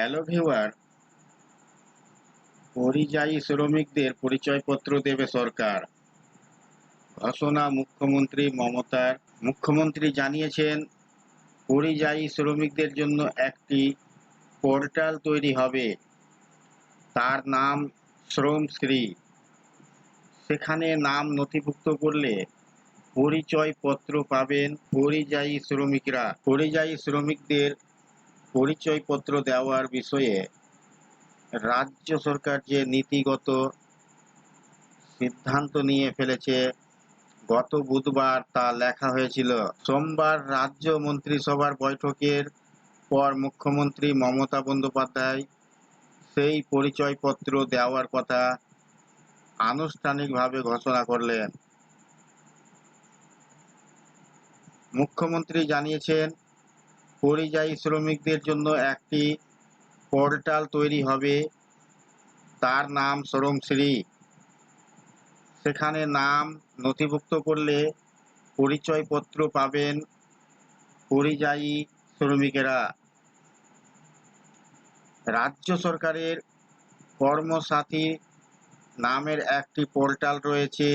Hello viewer পরিযায়ী শ্রমিকদের পরিচয়পত্র দেবে সরকার। ঘোষণা মুখ্যমন্ত্রী মমতার। মুখ্যমন্ত্রী জানিয়েছেন, পরিযায়ী শ্রমিকদের জন্য একটি পোর্টাল তৈরি হবে। তার নাম শ্রমশ্রী। সেখানে নাম নথিভুক্ত করলে পরিচয়পত্র পাবেন পরিযায়ী শ্রমিকরা। পরিযায়ী শ্রমিকদের পরিচয়পত্র দেওয়ার বিষয়ে রাজ্য সরকার যে নীতিগত সিদ্ধান্ত নিয়ে ফেলেছে, গত বুধবার তা লেখা হয়েছিল। সোমবার রাজ্য মন্ত্রিসভার বৈঠকের পর মুখ্যমন্ত্রী মমতা বন্দ্যোপাধ্যায় সেই পরিচয়পত্র দেওয়ার কথা আনুষ্ঠানিকভাবে ঘোষণা করলেন। মুখ্যমন্ত্রী জানিয়েছেন পরিযায়ী শ্রমিকদের জন্য একটি পোর্টাল তৈরি হবে। তার নাম শ্রমশ্রী সেখানে নাম নথিভুক্ত করলে পরিচয়পত্র পাবেন পরিযায়ী শ্রমিকেরা। রাজ্য সরকারের কর্মসাথী নামের একটি পোর্টাল রয়েছে।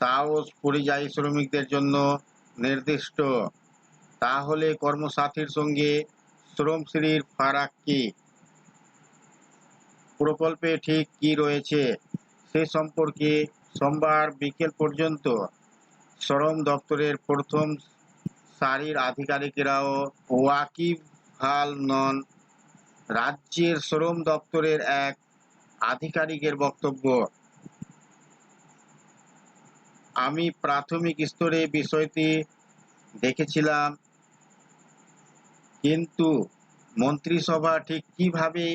তাও পরিযায়ী শ্রমিকদের জন্য নির্দিষ্ট। তাহলে কর্মসাথীর সঙ্গে শ্রমশ্রীর ফারাক কি? প্রকল্পে ঠিক কি রয়েছে? সে সম্পর্কে সোমবার বিকেল পর্যন্ত শ্রম দপ্তরের প্রথম সারির আধিকারিকেরাও ওয়াকিবহাল নন। রাজ্যের শ্রম দপ্তরের এক আধিকারিকের বক্তব্য, আমি প্রাথমিক স্তরে বিষয়টি দেখেছিলাম। কিন্তু মন্ত্রিসভা ঠিক কীভাবে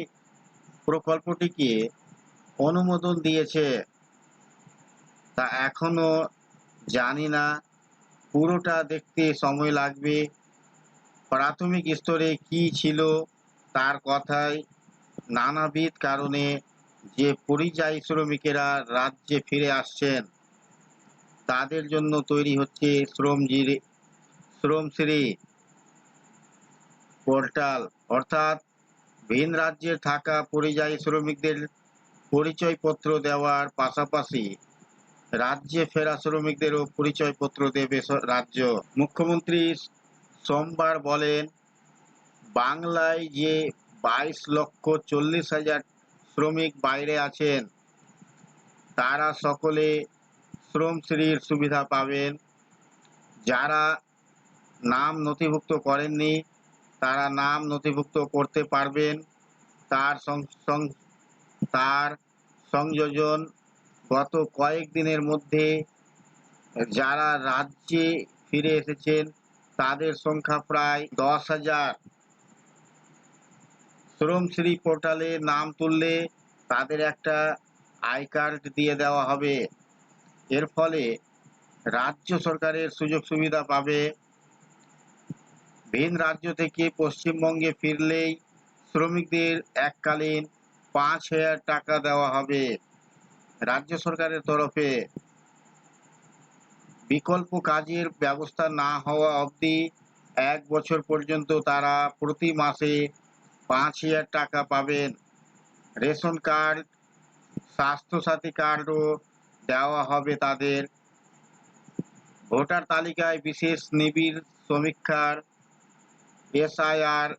প্রকল্পটিকে অনুমোদন দিয়েছে, তা এখনও জানি না। পুরোটা দেখতে সময় লাগবে। প্রাথমিক স্তরে কি ছিল তার কথায় নানাবিধ কারণে যে পরিযায়ী শ্রমিকেরা রাজ্যে ফিরে আসছেন, তাদের জন্য তৈরি হচ্ছে শ্রমজিরি শ্রমশ্রী পোর্টাল, অর্থাৎ ভিন রাজ্যে থাকা পরিযায়ী শ্রমিকদের পরিচয়পত্র দেওয়ার পাশাপাশি রাজ্যে ফেরা শ্রমিকদেরও পরিচয়পত্র দেবে রাজ্য। মুখ্যমন্ত্রী সোমবার বলেন, বাংলায় যে বাইশ লক্ষ চল্লিশ হাজার শ্রমিক বাইরে আছেন, তারা সকলে শ্রমশ্রীর সুবিধা পাবেন। যারা নাম নথিভুক্ত করেননি তারা নাম নথিভুক্ত করতে পারবেন। তার তার সংযোজন গত কয়েক দিনের মধ্যে যারা রাজ্যে ফিরে এসেছেন, তাদের সংখ্যা প্রায় দশ হাজার। শ্রমশ্রী পোর্টালে নাম তুললে তাদের একটা আই কার্ড দিয়ে দেওয়া হবে। এর ফলে রাজ্য সরকারের সুযোগ সুবিধা পাবে। ভিন রাজ্য থেকে পশ্চিমবঙ্গে ফিরলেই শ্রমিকদের এককালীন পাঁচ হাজার টাকা দেওয়া হবে রাজ্য সরকারের তরফে। বিকল্প কাজের ব্যবস্থা না হওয়া অবধি এক বছর পর্যন্ত তারা প্রতি মাসে পাঁচ হাজার টাকা পাবেন। রেশন কার্ড, স্বাস্থ্যসাথী কার্ডও দেওয়া হবে তাদের। ভোটার তালিকায় বিশেষ নিবিড় সমীক্ষার এসআইআর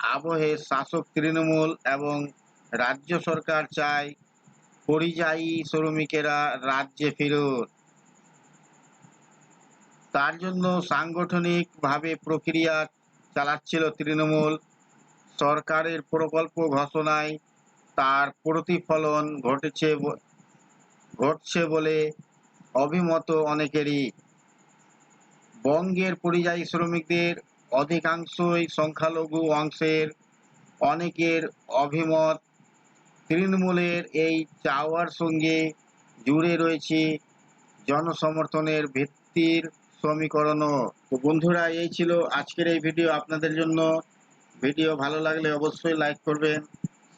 আবহে শাসক তৃণমূল এবং রাজ্য সরকার চায় পরিযায়ী শ্রমিকেরা রাজ্যে ফেরত। তার জন্য সাংগঠনিকভাবে প্রক্রিয়া চালাচ্ছিল তৃণমূল। সরকারের প্রকল্প ঘোষণায় তার প্রতিফলন ঘটেছে ঘটছে বলে অভিমত অনেকেরই। বঙ্গের পরিযায়ী শ্রমিকদের অধিকাংশই সংখ্যালঘু অংশের অনেকের অভিমত তৃণমূলের এই চাওয়ার সঙ্গে জুড়ে রয়েছে জনসমর্থনের ভিত্তির সমীকরণও। তো বন্ধুরা, এই ছিল আজকের এই ভিডিও। আপনাদের জন্য ভিডিও ভালো লাগলে অবশ্যই লাইক করবেন,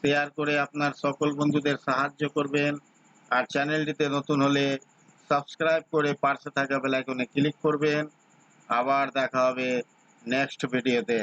শেয়ার করে আপনার সকল বন্ধুদের সাহায্য করবেন, আর চ্যানেলটিতে নতুন হলে সাবস্ক্রাইব করে পাশে থাকা বেলাইকনে ক্লিক করবেন। আবার দেখা হবে নেক্সট ভিডিওতে